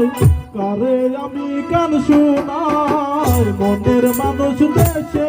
নাই কারে আমি কান শোনাই? মনের মানুষ দেশে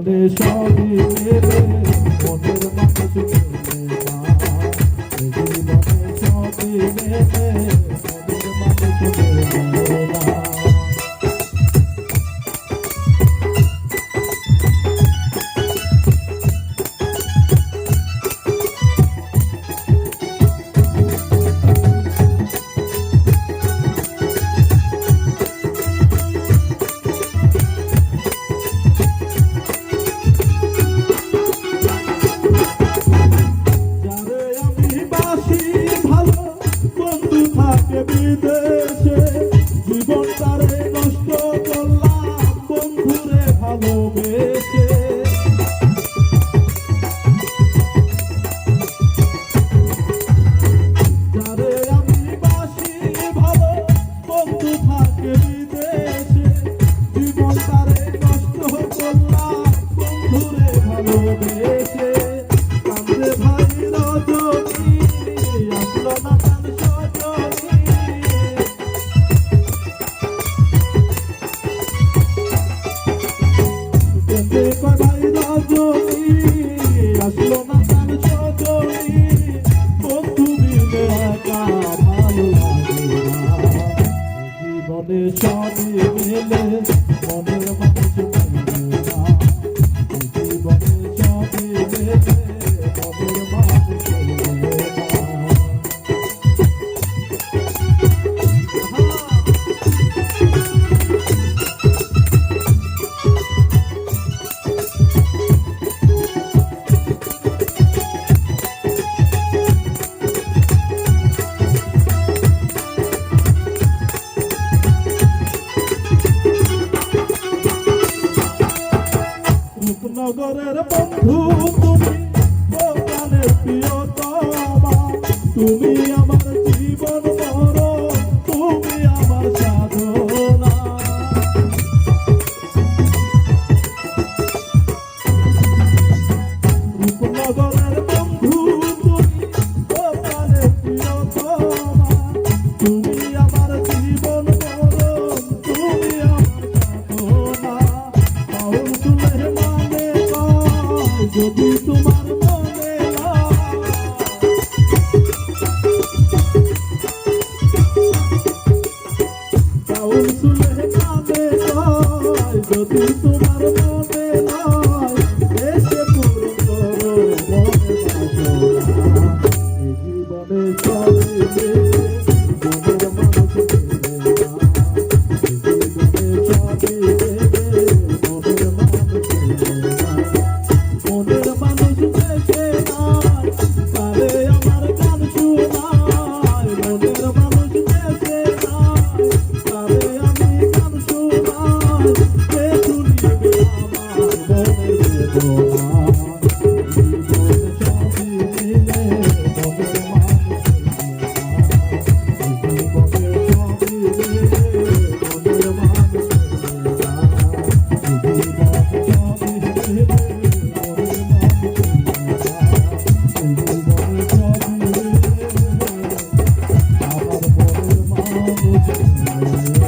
Shabbat Shalom. can ile anırma নগরের বন্ধু তুমি। প্রিয়তমা। তুমি Música